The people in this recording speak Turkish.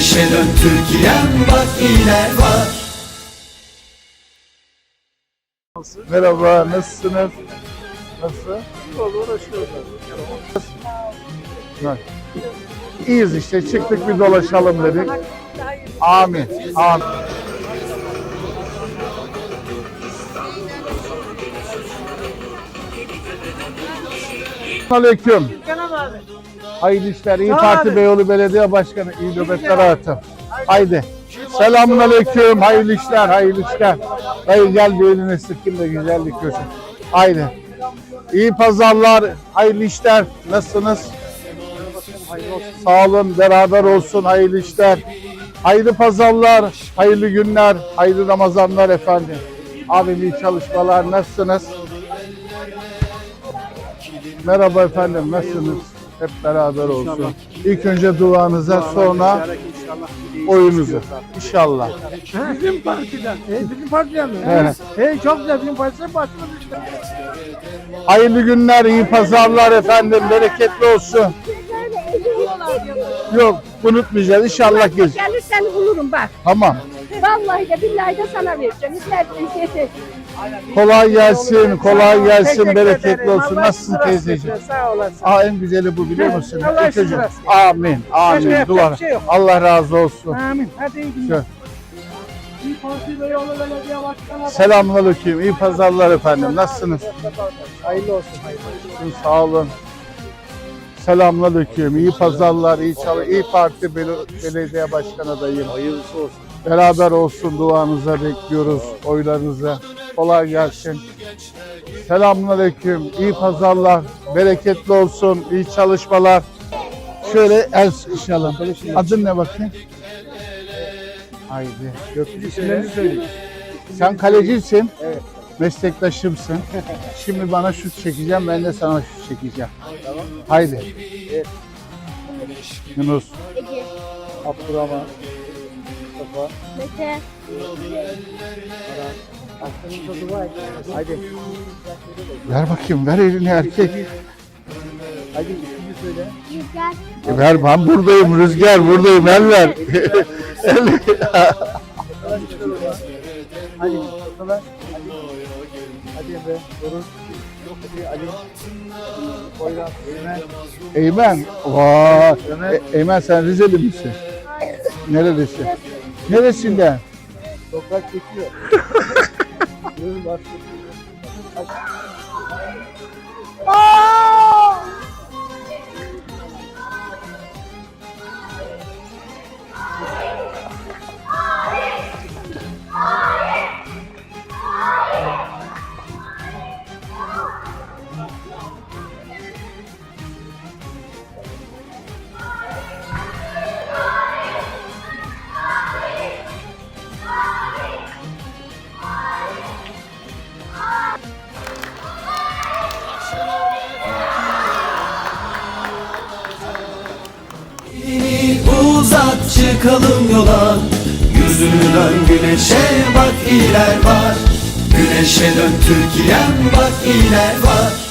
Güneşe dön Türkiye'm bak iler var Merhaba, nasılsınız? Nasıl? Nasıl? İyiyiz işte, çıktık bir dolaşalım dedik. Amin, amin. Aleyküm. Hayırlı işler, İyi Parti Beyoğlu Belediye Başkanı, iyi nöbetler hayatım. Haydi. Selamun aleyküm, hayırlı işler, hayırlı işler. Hayır gel bir eline sıkayım da güzellik görsün. Haydi. İyi pazarlar, hayırlı işler. Nasılsınız? Sağ olun, beraber olsun, hayırlı işler. Hayırlı pazarlar, hayırlı günler, hayırlı Ramazanlar efendim. Abim iyi çalışmalar, nasılsınız? Merhaba efendim, nasılsınız? Hep beraber olsun. İlk önce duanıza, sonra oyunuzu. İnşallah. Bizim partiden. E, bizim partiden mi? Evet. E, çok güzel. Bizim partiden başkanı işte. Hayırlı günler, iyi pazarlar efendim. Bereketli olsun. Yok, unutmayacağız. İnşallah geç. Gelirsen bulurum bak. Tamam. Vallahi de billahi de sana vereceğim. İstersen yeter. Kolay gelsin, kolay gelsin, bereketli olsun. Nasılsın teyzeciğim? Sağ olasın. Aa en güzeli bu biliyor musun? Allah. Amin, amin. Dua. şey. Allah razı olsun. Amin. Hadi iyi günler. Selamünaleyküm, iyi pazarlar efendim. Nasılsınız? Hayırlı olsun. Hayırlı olsun. Sağ olun. Selamünaleyküm, iyi pazarlar, iyi çalı. İyi Parti Bel- Belediye Başkanı adayım. Hayırlısı olsun. Beraber olsun duanıza bekliyoruz, oylarınıza. Kolay gelsin. Selamünaleyküm, iyi pazarlar, bereketli olsun, iyi çalışmalar. Şöyle el sıkışalım. Adın ne bakayım? Haydi. Söyle. Sen kalecisin. Evet. Meslektaşımsın. Şimdi bana şut çekeceğim, ben de sana şut çekeceğim. Tamam. Haydi. Yunus. Ege, Abdurrahman. Mustafa. Mete. Hadi. Ver bakayım, ver elini erkek. Hadi ismini söyle. Rüzgar, E ver ben buradayım Rüzgar, buradayım. El ver. El. Hadi. Mustafa. Hadi. Hadi Emre. Doruk. Ali. Eymen. Eymen. Vay. E, Eymen sen Rizeli misin? Nerelisin? Neresinden? Toprak çekiyor. Yürü Elini uzat çıkalım yola. Yüzünü dön güneşe bak iler var. Güneşe dön Türkiye'm bak iler var